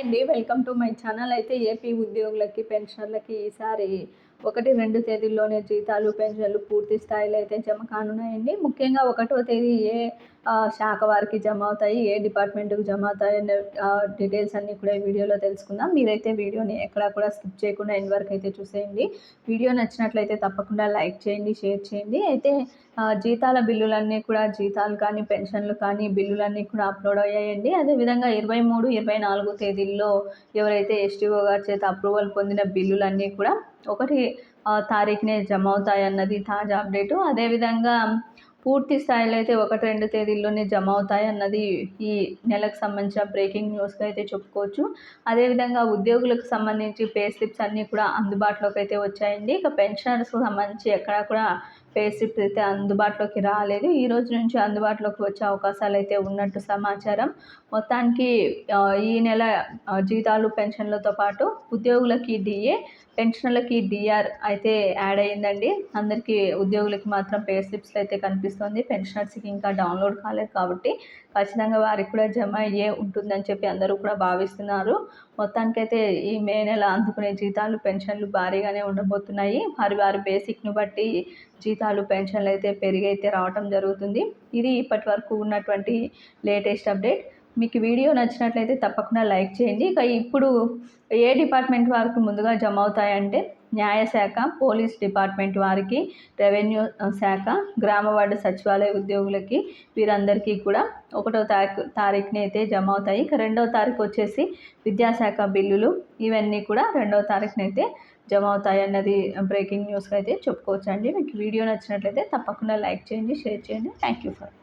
అండి. Welcome to my channel. అయితే AP ఉద్యోగులకి పెన్షనర్లకి ఈసారి ఒకటి రెండు తేదీల్లోనే జీతాలు పెన్షన్లు పూర్తి స్థాయిలో అయితే జమ కానున్నాయండి. ముఖ్యంగా ఒకటో తేదీ ఏ శాఖ వారికి జమ అవుతాయి ఏ డిపార్ట్మెంట్కి జమ అవుతాయి అనే డీటెయిల్స్ అన్నీ కూడా ఈ వీడియోలో తెలుసుకుందాం. మీరైతే వీడియోని ఎక్కడా కూడా స్కిప్ చేయకుండా ఎండ్ వరకు అయితే చూసేయండి. వీడియో నచ్చినట్లయితే తప్పకుండా లైక్ చేయండి షేర్ చేయండి. అయితే జీతాల బిల్లులన్నీ కూడా జీతాలు కానీ పెన్షన్లు కానీ బిల్లులన్నీ కూడా అప్లోడ్ అయ్యాయండి. అదేవిధంగా ఇరవై మూడు ఇరవై నాలుగు బిల్లో ఎవరైతే ఎస్టీఓ గారి చేత అప్రూవల్ పొందిన బిల్లులన్నీ కూడా ఒకటి తారీఖునే జమ అవుతాయన్నది తాజా అప్డేటు అదేవిధంగా పూర్తి స్థాయిలో అయితే ఒకటి రెండు తేదీల్లోనే జమ అవుతాయి అన్నది ఈ నెలకు సంబంధించిన బ్రేకింగ్ న్యూస్గా అయితే చెప్పుకోవచ్చు. అదేవిధంగా ఉద్యోగులకు సంబంధించి పే స్లిప్స్ అన్నీ కూడా అందుబాటులోకి అయితే వచ్చాయండి. ఇక పెన్షనర్స్కి సంబంధించి ఎక్కడా కూడా పే స్లిప్స్ అయితే అందుబాటులోకి రాలేదు ఈ రోజు నుంచి అందుబాటులోకి వచ్చే అవకాశాలు అయితే ఉన్నట్టు సమాచారం. మొత్తానికి ఈ నెల జీతాలు పెన్షన్లతో పాటు ఉద్యోగులకి డిఏ పెన్షన్లకి డిఆర్ అయితే యాడ్ అయ్యిందండి అందరికీ ఉద్యోగులకి మాత్రం పే స్లిప్స్ అయితే కనిపిస్తుంది. పెన్షనర్స్కి ఇంకా డౌన్లోడ్ కాలేదు కాబట్టి ఖచ్చితంగా వారికి కూడా జమ అయ్యే ఉంటుందని చెప్పి అందరూ కూడా భావిస్తున్నారు. మొత్తానికైతే ఈ మే నెల అందుకునే జీతాలు పెన్షన్లు భారీగానే ఉండబోతున్నాయి. వారి వారి బేసిక్ను బట్టి జీతాలు పెన్షన్లు అయితే పెరిగి అయితే రావటం జరుగుతుంది. ఇది ఇప్పటి వరకు ఉన్నటువంటి లేటెస్ట్ అప్డేట్. మీకు వీడియో నచ్చినట్లయితే తప్పకుండా లైక్ చేయండి. ఇక ఇప్పుడు ఏ డిపార్ట్మెంట్ వారికి ముందుగా జమ అవుతాయంటే న్యాయశాఖ పోలీస్ డిపార్ట్మెంట్ వారికి రెవెన్యూ శాఖ గ్రామ వార్డు సచివాలయ ఉద్యోగులకి వీరందరికీ కూడా ఒకటో తారీఖు తారీఖుని అయితే జమ అవుతాయి. ఇక రెండవ తారీఖు వచ్చేసి విద్యాశాఖ బిల్లులు. ఇవన్నీ కూడా రెండవ తారీఖున అయితే జమ అవుతాయి అన్నది బ్రేకింగ్ న్యూస్గా అయితే చెప్పుకోవచ్చు అండి మీకు వీడియో నచ్చినట్లయితే తప్పకుండా లైక్ చేయండి షేర్ చేయండి. Thank you for